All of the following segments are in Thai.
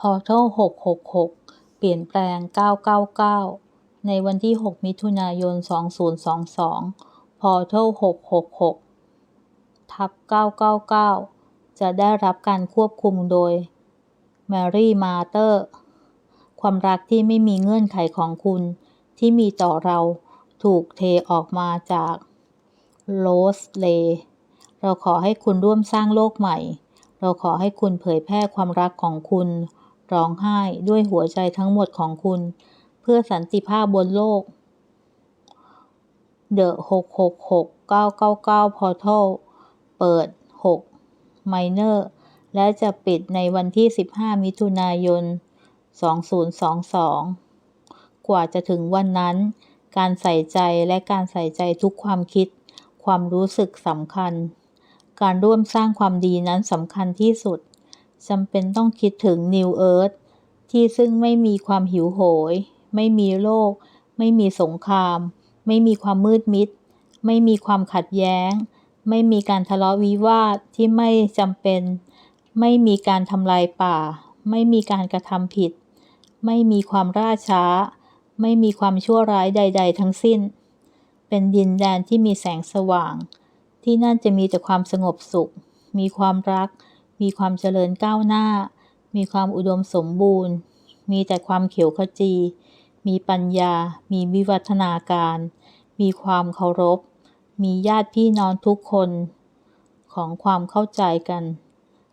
Portal 666 เปลี่ยนแปลง 999 ในวันที่ 6 มิถุนายน 2022 Portal 666 ทับ 999 จะได้รับการควบคุมโดย Mary Martyr ความรักที่ไม่มีเงื่อนไขของคุณที่มีต่อเราถูกเทออกมาจาก Rose Lay เราขอให้คุณร่วมสร้างโลกใหม่ เราขอให้คุณเผยแพร่ความรักของคุณ ร้องไห้ด้วยหัวใจทั้งหมดของคุณ เพื่อสันติภาพบนโลก The 666 999 Portal เปิด 6 Minor และจะปิดในวันที่ 15 มิถุนายน 2022 กว่าจะถึงวันนั้น การใส่ใจและการใส่ใจทุกความคิด ความรู้สึกสำคัญ การร่วมสร้างความดีนั้นสำคัญที่สุด จำเป็นต้องคิดถึง New Earth ที่ซึ่งไม่มีความหิวโหย ไม่มีโรค ไม่มีสงคราม ไม่มีความมืดมิด ไม่มีความขัดแย้ง ไม่มีการทะเลาะวิวาทที่ไม่จำเป็น ไม่มีการทำลายป่า ไม่มีการกระทำผิด ไม่มีความล่าช้า ไม่มีความชั่วร้ายใด ๆ ทั้งสิ้น เป็นดินแดนที่มีแสงสว่าง ที่นั่นจะมีแต่ความสงบสุข มีความรัก มีความเจริญก้าวหน้า มีความอุดมสมบูรณ์ มีแต่ความเขียวขจี มีปัญญา มีวิวัฒนาการ มีความเคารพ มีญาติพี่น้องทุกคนของความเข้าใจกัน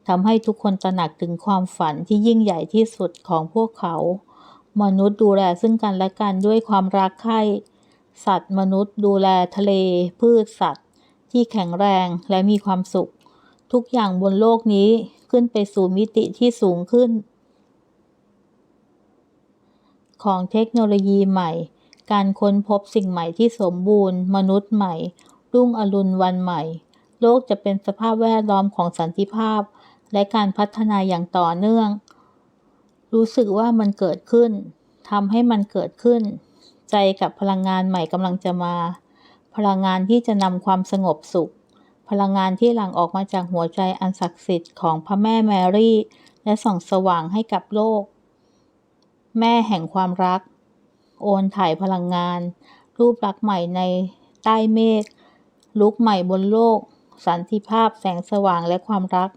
ทำให้ทุกคนตระหนักถึงความฝันที่ยิ่งใหญ่ที่สุดของพวกเขา มนุษย์ดูแลซึ่งกันและกันด้วยความรักใคร่สัตว์มนุษย์ดูแลทะเล พืชสัตว์ ที่แข็งแรงและมีความสุข ทุกอย่างบนโลกนี้ขึ้นไปสู่มิติที่สูงขึ้น ของเทคโนโลยีใหม่ การค้นพบสิ่งใหม่ที่สมบูรณ์ มนุษย์ใหม่ รุ่งอรุณวันใหม่ โลกจะเป็นสภาพแวดล้อมของสันติภาพ และการพัฒนาอย่างต่อเนื่อง รู้สึกว่ามันเกิดขึ้นทำให้มันเกิดขึ้น ใจกับพลังงานใหม่กำลังจะมา พลังงานที่จะนำความสงบสุข พลังงานที่หลั่งออกมาจากหัวใจอันศักดิ์สิทธิ์ของพระแม่แมรี่ และส่องสว่างให้กับโลก แม่แห่งความรัก โอนถ่ายพลังงาน รูปลักษณ์ใหม่ในใต้เมฆลุกใหม่บนโลก สันติภาพแสงสว่างและความรัก